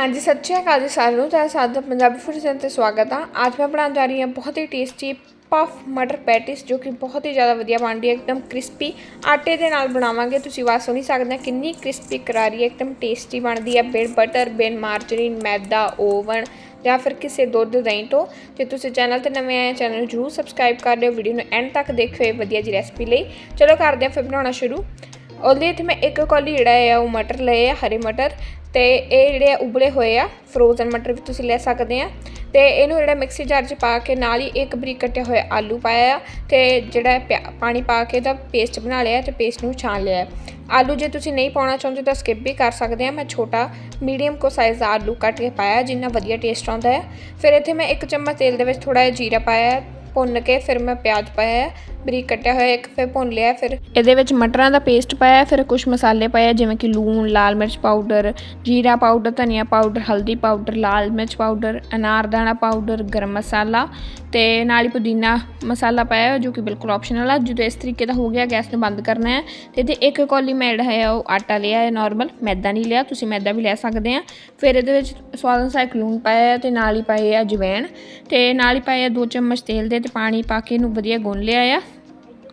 ਹਾਂਜੀ, ਸਤਿ ਸ਼੍ਰੀ ਅਕਾਲ ਜੀ ਸਾਰਿਆਂ ਨੂੰ ਤੁਹਾਡਾ ਸਾਡਾ ਦਾ ਪੰਜਾਬੀ ਫੂਡ ਚੈਨਲ ਤੇ ਸਵਾਗਤ ਆ। ਅੱਜ ਮੈਂ ਬਣਾਉਣ ਜਾ ਰਹੀ ਹਾਂ ਬਹੁਤ ਹੀ ਟੇਸਟੀ ਪਫ ਮਟਰ ਪੈਟਿਸ ਜੋ ਕਿ ਬਹੁਤ ਹੀ ਜ਼ਿਆਦਾ ਵਧੀਆ ਬਣਦੀ ਹੈ, ਇੱਕਦਮ ਕ੍ਰਿਸਪੀ ਆਟੇ ਦੇ ਨਾਲ ਬਣਾਵਾਂਗੇ। ਤੁਸੀਂ ਆਵਾਜ਼ ਸੁਣੀ ਸਕਦੇ ਹੋ, ਕਿੰਨੀ ਕ੍ਰਿਸਪੀ ਕਰਾਰੀ ਹੈ, ਇੱਕਦਮ ਟੇਸਟੀ ਬਣਦੀ ਹੈ। ਬਿਨ ਬਟਰ ਬਿਨ ਮਾਰਜਰੀਨ ਮੈਦਾ ਓਵਨ ਜਾਂ ਫਿਰ ਕਿਸੇ ਦੁੱਧ, ਦਹੀਂ ਤੋਂ। ਜੇ ਤੁਸੀਂ ਚੈਨਲ ਤੇ ਨਵੇਂ ਆਏ ਚੈਨਲ ਜਰੂਰ ਸਬਸਕ੍ਰਾਈਬ ਕਰ ਲਿਓ ਵੀਡੀਓ ਨੂੰ ਐਂਡ ਤੱਕ ਦੇਖਿਓ ਇਹ ਵਧੀਆ ਜੀ ਰੈਸਪੀ ਲਈ। ਚਲੋ ਕਰਦੇ ਹਾਂ ਫਿਰ ਬਣਾਉਣਾ ਸ਼ੁਰੂ। ਉਹਦੇ ਲਈ ਇੱਥੇ ਮੈਂ ਇੱਕ ਕੌਲੀ ਜਿਹੜਾ ਹੈ, ਉਹ ਮਟਰ ਲਏ ਆ, ਹਰੇ ਮਟਰ ਤੇ ਇਹ ਜਿਹੜੇ ਆ ਉਬਲੇ ਹੋਏ ਆ ਫਰੋਜ਼ਨ ਮਟਰ ਵੀ ਤੁਸੀਂ ਲੈ ਸਕਦੇ ਆ। ਤੇ ਇਹਨੂੰ ਜਿਹੜਾ ਮਿਕਸੀ ਜਾਰ 'ਚ ਪਾ ਕੇ ਨਾਲ ਹੀ ਇੱਕ ਬਰੀਕ ਕੱਟਿਆ ਹੋਇਆ ਆਲੂ ਪਾਇਆ ਆ ਤੇ ਜਿਹੜਾ ਪਿਆ- ਪਾਣੀ ਪਾ ਕੇ ਦਾ ਪੇਸਟ ਬਣਾ ਲਿਆ ਤੇ ਪੇਸਟ ਨੂੰ ਛਾਣ ਲਿਆ ਆਲੂ ਜੇ ਤੁਸੀਂ ਨਹੀਂ ਪਾਉਣਾ ਚਾਹੁੰਦੇ ਤਾਂ ਸਕਿਪ ਵੀ ਕਰ ਸਕਦੇ ਆ। ਮੈਂ ਛੋਟਾ ਮੀਡੀਅਮ ਕੋ ਸਾਈਜ਼ ਦਾ ਆਲੂ ਕੱਟ ਕੇ ਪਾਇਆ ਜਿੰਨਾ ਵਧੀਆ ਟੇਸਟ ਆਉਂਦਾ ਹੈ ਫਿਰ ਇੱਥੇ ਮੈਂ ਇੱਕ ਚਮਚ ਤੇਲ ਦੇ ਵਿੱਚ ਥੋੜਾ ਜਿਹਾ ਜੀਰਾ ਪਾਇਆ ਭੁੰਨ ਕੇ ਫਿਰ ਮੈਂ ਪਿਆਜ਼ ਪਾਇਆ ਬਰੀਕ ਕੱਟਿਆ ਹੋਇਆ ਇੱਕ ਫਿਰ ਭੁੰਨ ਲਿਆ ਫਿਰ ਇਹਦੇ ਵਿੱਚ ਮਟਰਾਂ ਦਾ ਪੇਸਟ ਪਾਇਆ ਫਿਰ ਕੁਝ ਮਸਾਲੇ ਪਾਏ ਜਿਵੇਂ ਕਿ ਲੂਣ, ਲਾਲ ਮਿਰਚ ਪਾਊਡਰ, ਜੀਰਾ ਪਾਊਡਰ, ਧਨੀਆ ਪਾਊਡਰ, ਹਲਦੀ ਪਾਊਡਰ, ਲਾਲ ਮਿਰਚ ਪਾਊਡਰ ਅਨਾਰਦਾਨਾ ਪਾਊਡਰ, ਗਰਮ ਮਸਾਲਾ ਤੇ ਨਾਲ ਹੀ ਪੁਦੀਨਾ ਮਸਾਲਾ ਪਾਇਆ ਜੋ ਕਿ ਬਿਲਕੁਲ ਆਪਸ਼ਨਲ ਆ। ਜਦੋਂ ਇਸ ਤਰੀਕੇ ਦਾ ਹੋ ਗਿਆ, ਗੈਸ ਨੂੰ ਬੰਦ ਕਰਨਾ ਹੈ ਤੇ ਇਹਦੇ ਇੱਕ ਕੌਲੀ ਮੈਂ ਜਿਹੜਾ ਹੈ, ਉਹ ਆਟਾ ਲਿਆ ਹੈ ਨਾਰਮਲ ਮੈਦਾ ਨਹੀਂ ਲਿਆ, ਤੁਸੀਂ ਮੈਦਾ ਵੀ ਲੈ ਸਕਦੇ ਆ। ਫਿਰ ਇਹਦੇ ਵਿੱਚ ਸਵਾਦ ਅਨੁਸਾਰ ਲੂਣ ਪਾਇਆ ਹੈ ਤੇ ਨਾਲ ਹੀ ਪਾਏ ਆ ਜਵੈਣ ਤੇ ਨਾਲ ਹੀ ਪਾਏ ਆ 2 ਚਮਚ ਤੇਲ ਦੇ ਤੇ ਪਾਣੀ ਪਾ ਕੇ ਇਹਨੂੰ ਵਧੀਆ ਗੁੰਨ ਲਿਆ ਆ।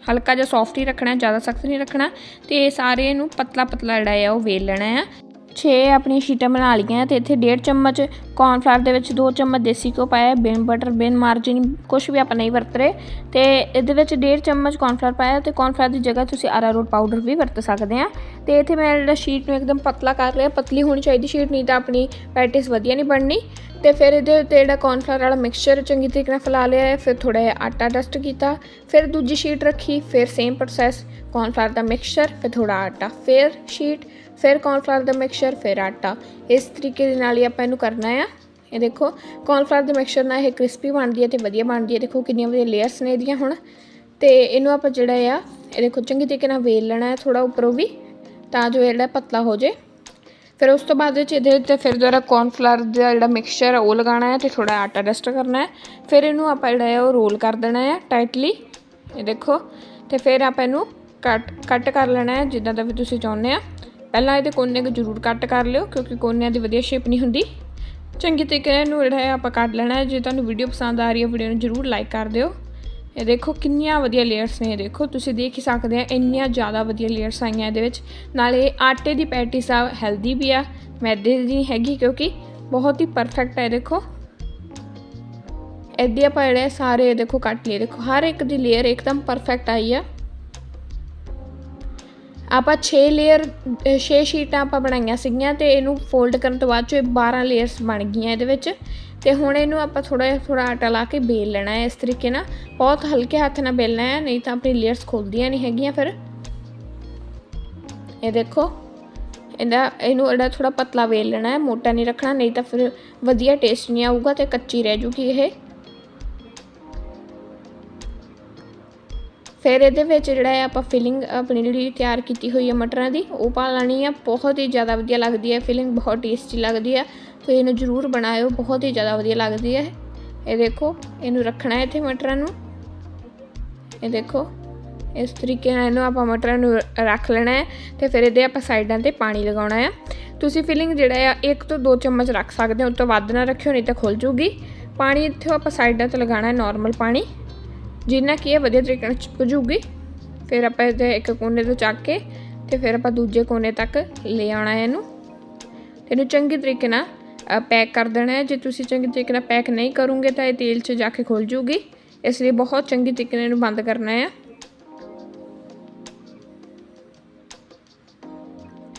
ਹਲਕਾ ਜਿਹਾ ਸੌਫਟ ਹੀ ਰੱਖਣਾ ਹੈ, ਜ਼ਿਆਦਾ ਸਖਤ ਨਹੀਂ ਰੱਖਣਾ ਤੇ ਸਾਰੇ ਨੂੰ ਪਤਲਾ ਪਤਲਾ ਜਿਹੜਾ ਆ ਉਹ ਵੇਲ ਲੈਣਾ ਹੈ 6 ਆਪਣੀਆਂ ਸ਼ੀਟਾਂ ਬਣਾ ਲਈਆਂ ਤੇ ਇੱਥੇ 1.5 ਚਮਚ ਕੌਰਨਫਲਾਵਰ ਦੇ ਵਿੱਚ 2 ਚਮਚ ਦੇਸੀ ਘਿਓ ਪਾਇਆ, ਬਿਨ ਬਟਰ ਬਿਨ ਮਾਰਜਿਨ ਕੁਝ ਵੀ ਆਪਾਂ ਨਹੀਂ ਵਰਤ ਰਹੇ। ਤੇ ਇਹਦੇ ਵਿੱਚ 1.5 ਚਮਚ ਕੌਰਨਫਲਾਵਰ ਪਾਇਆ ਤੇ ਕੌਰਨਫਲਾਵਰ ਦੀ ਜਗ੍ਹਾ ਤੁਸੀਂ ਅਰਾਰੋਟ ਪਾਊਡਰ ਵੀ ਵਰਤ ਸਕਦੇ ਆ ਤੇ ਇੱਥੇ ਮੈਂ ਜਿਹੜਾ ਸ਼ੀਟ ਨੂੰ ਇੱਕਦਮ ਪਤਲਾ ਕਰ ਰਿਹਾ ਪਤਲੀ ਹੋਣੀ ਚਾਹੀਦੀ ਸ਼ੀਟ ਨਹੀਂ ਤਾਂ ਆਪਣੀ ਪੈਟਿਸ ਵਧੀਆ ਨਹੀਂ ਬਣਨੀ। ਤੇ ਫਿਰ ਇਹਦੇ ਉੱਤੇ ਜਿਹੜਾ ਕੌਰਨਫਲਾਵਰ ਵਾਲਾ ਮਿਕਸਚਰ ਚੰਗੀ ਤਰੀਕੇ ਨਾਲ ਫੈਲਾ ਲਿਆ, ਫਿਰ ਥੋੜਾ ਜਿਹਾ ਆਟਾ ਡਸਟ ਕੀਤਾ, ਫਿਰ ਦੂਜੀ ਸ਼ੀਟ ਰੱਖੀ, ਫਿਰ ਸੇਮ ਪ੍ਰੋਸੈਸ ਕੌਰਨਫਲਾਵਰ ਦਾ ਮਿਕਸਚਰ ਫਿਰ ਥੋੜਾ ਆਟਾ, ਫਿਰ ਸ਼ੀਟ ਫਿਰ ਕੌਰਨਫਲਾਵਰ ਦਾ ਮਿਕਸਚਰ ਫਿਰ ਆਟਾ। ਇਸ ਤਰੀਕੇ ਦੇ ਨਾਲ ਹੀ ਆਪਾਂ ਇਹਨੂੰ ਕਰਨਾ ਆ। ਇਹ ਦੇਖੋ ਕੌਰਨਫਲਾਵਰ ਦੇ ਮਿਕਸਚਰ ਨਾਲ ਇਹ ਕ੍ਰਿਸਪੀ ਬਣਦੀ ਹੈ ਤੇ ਵਧੀਆ ਬਣਦੀ ਹੈ। ਦੇਖੋ ਕਿੰਨੀਆਂ ਵਧੀਆ ਲੇਅਰਸ ਨੇ ਇਹਦੀਆਂ ਹੁਣ। ਤੇ ਇਹਨੂੰ ਆਪਾਂ ਜਿਹੜਾ ਆ, ਇਹ ਦੇਖੋ ਚੰਗੀ ਤਰੀਕੇ ਨਾਲ ਵੇਲ ਲੈਣਾ ਹੈ ਥੋੜਾ ਉੱਪਰੋਂ ਵੀ, ਤਾਂ ਜੋ ਜਿਹੜਾ ਪਤਲਾ ਹੋ ਜੇ ਫਿਰ ਉਸ ਤੋਂ ਬਾਅਦ ਵਿੱਚ ਇਹਦੇ ਉੱਤੇ ਫਿਰ ਦੁਬਾਰਾ ਕੌਰਨਫਲਾਵਰ ਦਾ ਜਿਹੜਾ ਮਿਕਸਚਰ ਹੈ ਉਹ ਲਗਾਉਣਾ ਹੈ ਤੇ ਥੋੜਾ ਆਟਾ ਡਸਟ ਕਰਨਾ ਹੈ। ਫਿਰ ਇਹਨੂੰ ਆਪਾਂ ਜਿਹੜਾ ਹੈ ਉਹ ਰੋਲ ਕਰ ਦੇਣਾ ਹੈ ਟਾਈਟਲੀ ਇਹ ਦੇਖੋ, ਤੇ ਫਿਰ ਆਪਾਂ ਇਹਨੂੰ ਕੱਟ ਕੱਟ ਕਰ ਲੈਣਾ ਹੈ, ਜਿੱਦਾਂ ਦਾ ਵੀ ਤੁਸੀਂ ਚਾਹੁੰਦੇ ਆ। ਪਹਿਲਾਂ ਇਹਦੇ ਕੋਨੇ ਕੁ ਜ਼ਰੂਰ ਕੱਟ ਕਰ ਲਿਓ, ਕਿਉਂਕਿ ਕੋਨਿਆਂ ਦੀ ਵਧੀਆ ਸ਼ੇਪ ਨਹੀਂ ਹੁੰਦੀ। ਚੰਗੀ ਤਰੀਕੇ ਨਾਲ ਇਹਨੂੰ ਜਿਹੜਾ ਹੈ ਆਪਾਂ ਕੱਟ ਲੈਣਾ ਜੇ ਤੁਹਾਨੂੰ ਵੀਡੀਓ ਪਸੰਦ ਆ ਰਹੀ ਹੈ ਵੀਡੀਓ ਨੂੰ ਜ਼ਰੂਰ ਲਾਈਕ ਕਰ ਦਿਓ। ਇਹ ਦੇਖੋ ਕਿੰਨੀਆਂ ਵਧੀਆ ਲੇਅਰਸ ਨੇ ਇਹ ਦੇਖੋ। ਤੁਸੀਂ ਦੇਖ ਹੀ ਸਕਦੇ ਆ, ਇੰਨੀਆਂ ਜ਼ਿਆਦਾ ਵਧੀਆ ਲੇਅਰਸ ਆਈਆਂ ਇਹਦੇ ਵਿੱਚ। ਨਾਲੇ ਆਟੇ ਦੀ ਪੈਟੀਸ ਆ ਹੈਲਦੀ ਵੀ ਆ, ਮੈਦੇ ਦੀ ਨਹੀਂ ਹੈਗੀ ਕਿਉਂਕਿ ਬਹੁਤ ਹੀ ਪਰਫੈਕਟ ਹੈ ਦੇਖੋ। ਇੱਦਾਂ ਆਪਾਂ ਜਿਹੜੇ ਸਾਰੇ ਦੇਖੋ ਕੱਟ ਲਏ। ਦੇਖੋ ਹਰ ਇੱਕ ਦੀ ਲੇਅਰ ਇੱਕਦਮ ਪਰਫੈਕਟ ਆਈ ਆ। ਆਪਾਂ 6 ਲੇਅਰ 6 ਸ਼ੀਟਾਂ ਆਪਾਂ ਬਣਾਈਆਂ ਸੀਗੀਆਂ ਤੇ ਇਹਨੂੰ ਫੋਲਡ ਕਰਨ ਤੋਂ ਬਾਅਦ ਚੋਂ ਇਹ 12 ਲੇਅਰਸ ਬਣ ਗਈਆਂ ਇਹਦੇ ਵਿੱਚ। ਤੇ ਹੁਣ ਇਹਨੂੰ ਆਪਾਂ ਥੋੜਾ ਜਿਹਾ ਥੋੜਾ ਆਟਾ ਲਾ ਕੇ ਬੇਲ ਲੈਣਾ ਹੈ ਇਸ ਤਰੀਕੇ ਨਾਲ। ਬਹੁਤ ਹਲਕੇ ਹੱਥ ਨਾਲ ਬੇਲਣਾ ਹੈ, ਨਹੀਂ ਤਾਂ ਆਪਣੀ ਲੇਅਰਸ ਖੁੱਲਦੀਆਂ ਨਹੀਂ ਹੈਗੀਆਂ ਫਿਰ। ਇਹ ਦੇਖੋ, ਇਹਦਾ, ਇਹਨੂੰ ਇਹਦਾ ਥੋੜਾ ਪਤਲਾ ਵੇਲ ਲੈਣਾ ਹੈ, ਮੋਟਾ ਨਹੀਂ ਰੱਖਣਾ, ਨਹੀਂ ਤਾਂ ਫਿਰ ਵਧੀਆ ਟੇਸਟ ਨਹੀਂ ਆਊਗਾ ਤੇ ਕੱਚੀ ਰਹਿ ਜੂਗੀ ਇਹ। ਫਿਰ ਇਹਦੇ ਵਿੱਚ ਜਿਹੜਾ ਹੈ ਆਪਾਂ ਫਿਲਿੰਗ ਆਪਣੀ ਜਿਹੜੀ ਤਿਆਰ ਕੀਤੀ ਹੋਈ ਹੈ ਮਟਰਾਂ ਦੀ, ਉਹ ਪਾ ਲੈਣੀ ਆ। ਬਹੁਤ ਹੀ ਜ਼ਿਆਦਾ ਵਧੀਆ ਲੱਗਦੀ ਹੈ ਫਿਲਿੰਗ ਬਹੁਤ ਟੇਸਟੀ ਲੱਗਦੀ ਹੈ ਤੇ ਇਹਨੂੰ ਜ਼ਰੂਰ ਬਣਾਇਓ, ਬਹੁਤ ਹੀ ਜ਼ਿਆਦਾ ਵਧੀਆ ਲੱਗਦੀ ਹੈ। ਇਹ ਦੇਖੋ, ਇਹਨੂੰ ਰੱਖਣਾ ਹੈ ਇੱਥੇ ਮਟਰਾਂ ਨੂੰ। ਇਹ ਦੇਖੋ, ਇਸ ਤਰੀਕੇ ਨਾਲ ਇਹਨੂੰ ਆਪਾਂ ਮਟਰਾਂ ਨੂੰ ਰੱਖ ਲੈਣਾ ਹੈ ਤੇ ਫਿਰ ਇਹਦੇ ਆਪਾਂ ਸਾਈਡਾਂ ਤੇ ਪਾਣੀ ਲਗਾਉਣਾ ਹੈ ਤੁਸੀਂ ਫਿਲਿੰਗ ਜਿਹੜਾ ਆ, ਇੱਕ ਤੋਂ ਦੋ ਚਮਚ ਰੱਖ ਸਕਦੇ ਹੋ, ਉਸ ਤੋਂ ਵੱਧ ਨਾ ਰੱਖਿਓ, ਨਹੀਂ ਤਾਂ ਖੁੱਲ ਜੂਗੀ ਪਾਣੀ ਇੱਥੇ ਆਪਾਂ ਸਾਈਡਾਂ ਤੇ ਲਗਾਉਣਾ ਹੈ ਨਾਰਮਲ ਪਾਣੀ। ਜਿੰਨਾ ਕੀ ਹੈ ਵਧੀਆ ਤਰੀਕੇ ਨਾਲ ਚਿਪਕ ਜੂਗੀ ਫਿਰ ਆਪਾਂ ਇਹਦੇ ਇੱਕ ਕੋਨੇ ਤੋਂ ਚੱਕ ਕੇ ਤੇ ਫਿਰ ਆਪਾਂ ਦੂਜੇ ਕੋਨੇ ਤੱਕ ਲੈ ਆਉਣਾ ਹੈ ਇਹਨੂੰ। ਇਹਨੂੰ ਚੰਗੇ ਤਰੀਕੇ ਨਾਲ ਪੈਕ ਕਰ ਦੇਣਾ ਹੈ। ਜੇ ਤੁਸੀਂ ਚੰਗੇ ਤਰੀਕੇ ਨਾਲ ਪੈਕ ਨਹੀਂ ਕਰੋਗੇ ਤਾਂ ਇਹ ਤੇਲ 'ਚ ਜਾ ਕੇ ਖੁੱਲ ਜੂਗੀ ਇਸ ਲਈ ਬਹੁਤ ਚੰਗੀ ਤਰੀਕੇ ਨਾਲ ਇਹਨੂੰ ਬੰਦ ਕਰਨਾ ਹੈ।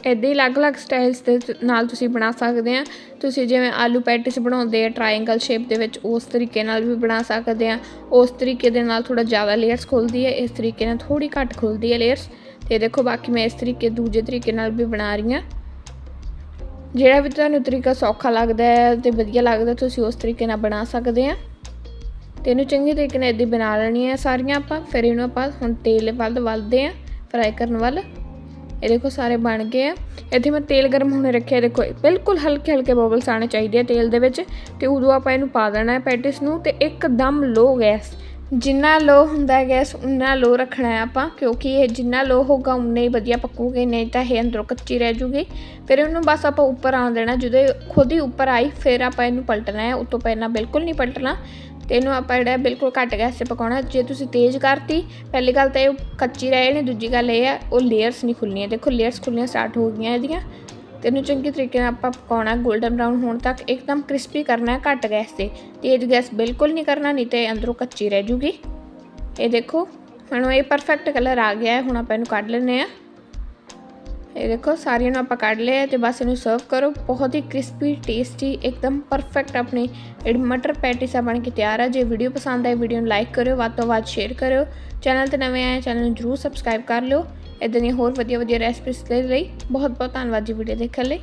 ਇੱਦਾਂ ਹੀ ਅਲੱਗ-ਅਲੱਗ ਸਟਾਈਲਸ ਦੇ ਨਾਲ ਤੁਸੀਂ ਬਣਾ ਸਕਦੇ ਆ। ਤੁਸੀਂ ਜਿਵੇਂ ਆਲੂ ਪੈਟਿਸ ਬਣਾਉਂਦੇ ਆ ਟ੍ਰਾਇੰਗਲ ਸ਼ੇਪ ਦੇ ਵਿੱਚ ਉਸ ਤਰੀਕੇ ਨਾਲ ਵੀ ਬਣਾ ਸਕਦੇ ਆ। ਉਸ ਤਰੀਕੇ ਦੇ ਨਾਲ ਥੋੜਾ ਜ਼ਿਆਦਾ ਲੇਅਰਸ ਖੁੱਲਦੀ ਹੈ ਇਸ ਤਰੀਕੇ ਨਾਲ ਥੋੜੀ ਘੱਟ ਖੁੱਲਦੀ ਹੈ ਲੇਅਰਸ ਤੇ ਦੇਖੋ ਬਾਕੀ ਮੈਂ ਇਸ ਤਰੀਕੇ, ਦੂਜੇ ਤਰੀਕੇ ਨਾਲ ਵੀ ਬਣਾ ਰਹੀ ਹਾਂ ਜਿਹੜਾ ਵੀ ਤੁਹਾਨੂੰ ਤਰੀਕਾ ਸੌਖਾ ਲੱਗਦਾ ਹੈ ਤੇ ਵਧੀਆ ਲੱਗਦਾ, ਤੁਸੀਂ ਉਸ ਤਰੀਕੇ ਨਾਲ ਬਣਾ ਸਕਦੇ ਆ। ਤੇ ਇਹਨੂੰ ਚੰਗੇ ਤਰੀਕੇ ਨਾਲ ਇੱਦਾਂ ਹੀ ਬਣਾ ਲੈਣੀ ਹੈ ਸਾਰੀਆਂ ਆਪਾਂ। ਫਿਰ ਇਹਨੂੰ ਆਪਾਂ ਹੁਣ ਤੇਲ ਵੱਲ ਵੱਲਦੇ ਆ ਫਰਾਈ ਕਰਨ ਵੱਲ। ਇਹ ਦੇਖੋ ਸਾਰੇ ਬਣ ਗਏ ਆ। ਇੱਥੇ ਮੈਂ ਤੇਲ ਗਰਮ ਹੋਣੇ ਰੱਖਿਆ ਦੇਖੋ, ਬਿਲਕੁਲ ਹਲਕੇ ਹਲਕੇ ਬਬਲਸ ਆਣੇ ਚਾਹੀਦੇ ਆ ਤੇਲ ਦੇ ਵਿੱਚ ਤੇ ਉਦੋਂ ਆਪਾਂ ਇਹਨੂੰ ਪਾ ਦੇਣਾ ਹੈ ਪੈਟਿਸ ਨੂੰ ਤੇ ਇੱਕਦਮ ਲੋ ਗੈਸ ਜਿੰਨਾ ਲੋ ਹੁੰਦਾ ਗੈਸ ਉਨਾ ਲੋ ਰੱਖਣਾ ਹੈ ਆਪਾਂ, ਕਿਉਂਕਿ ਇਹ ਜਿੰਨਾ ਲੋ ਹੋਗਾ ਉਨਾ ਹੀ ਵਧੀਆ ਪੱਕੂਗੇ, ਨਹੀਂ ਤਾਂ ਇਹ ਅੰਦਰੋਂ ਕੱਚੀ ਰਹਿ ਜੂਗੀ। ਫਿਰ ਇਹਨੂੰ ਬਸ ਆਪਾਂ ਉੱਪਰ ਆਉਣ ਦੇਣਾ, ਜਦੋਂ ਖੁਦ ਹੀ ਉੱਪਰ ਆਈ, ਫਿਰ ਆਪਾਂ ਇਹਨੂੰ ਪਲਟਣਾ ਹੈ। ਉਤੋਂ ਪਹਿਲਾਂ ਬਿਲਕੁਲ ਨਹੀਂ ਪਲਟਣਾ। ਤੇ ਇਹਨੂੰ ਆਪਾਂ ਜਿਹੜਾ ਬਿਲਕੁਲ ਘੱਟ ਗੈਸ 'ਤੇ ਪਕਾਉਣਾ। ਜੇ ਤੁਸੀਂ ਤੇਜ਼ ਕਰਤੀ, ਪਹਿਲੀ ਗੱਲ ਤਾਂ ਇਹ ਕੱਚੀ ਰਹਿ ਨੇ ਦੂਜੀ ਗੱਲ ਇਹ ਹੈ, ਉਹ ਲੇਅਰਸ ਨਹੀਂ ਖੁੱਲਣੀਆਂ। ਦੇਖੋ ਲੇਅਰਸ ਖੁੱਲਣੀਆਂ ਸਟਾਰਟ ਹੋ ਗਈਆਂ ਇਹਦੀਆਂ। ਤੇ ਇਹਨੂੰ ਚੰਗੇ ਤਰੀਕੇ ਨਾਲ ਆਪਾਂ ਪਕਾਉਣਾ 골ਡਨ ਬਰਾਊਨ ਹੋਣ ਤੱਕ, ਇੱਕਦਮ ਕ੍ਰਿਸਪੀ ਕਰਨਾ ਹੈ, ਘੱਟ ਗੈਸ ਤੇ। ਤੇਜ਼ ਗੈਸ ਬਿਲਕੁਲ ਨਹੀਂ ਕਰਨਾ, ਨਹੀਂ ਤੇ ਅੰਦਰੋਂ ਕੱਚੀ ਰਹਿ ਜੂਗੀ। ਇਹ ਦੇਖੋ, ਹੁਣ ਇਹ ਪਰਫੈਕਟ ਕਲਰ ਆ ਗਿਆ ਹੈ, ਹੁਣ ਆਪਾਂ ਇਹਨੂੰ ਕੱਢ ਲੈਂਦੇ ਆ ਇਹ ਦੇਖੋ, ਸਾਰੀਆਂ ਨੂੰ ਆਪਾਂ ਕੱਢ ਲਿਆ ਹੈ ਤੇ ਬਸ ਇਹਨੂੰ ਸਰਵ ਕਰੋ। ਬਹੁਤ ਹੀ ਕ੍ਰਿਸਪੀ ਟੇਸਟੀ ਇੱਕਦਮ ਪਰਫੈਕਟ ਆਪਣੀ ਜਿਹੜੀ ਮਟਰ ਪੈਟੀਸਾ ਬਣ ਕੇ ਤਿਆਰ ਆ। ਜੇ ਵੀਡੀਓ ਪਸੰਦ ਆਏ ਵੀਡੀਓ ਨੂੰ ਲਾਈਕ ਕਰਿਓ, ਵੱਧ ਤੋਂ ਵੱਧ ਸ਼ੇਅਰ ਕਰਿਓ। ਚੈਨਲ ਤੇ ਨਵੇਂ ਆਏ ਚੈਨਲ ਨੂੰ ਜਰੂਰ ਸਬਸਕ੍ਰਾਈਬ ਕਰ ਲਿਓ। ਇਦਾਂ ਦੀਆਂ ਹੋਰ ਵਧੀਆ ਵਧੀਆ ਰੈਸਪੀਸ ਦੇ ਲਈ ਬਹੁਤ ਬਹੁਤ ਧੰਨਵਾਦ ਜੀ ਵੀਡੀਓ ਦੇਖਣ ਲਈ।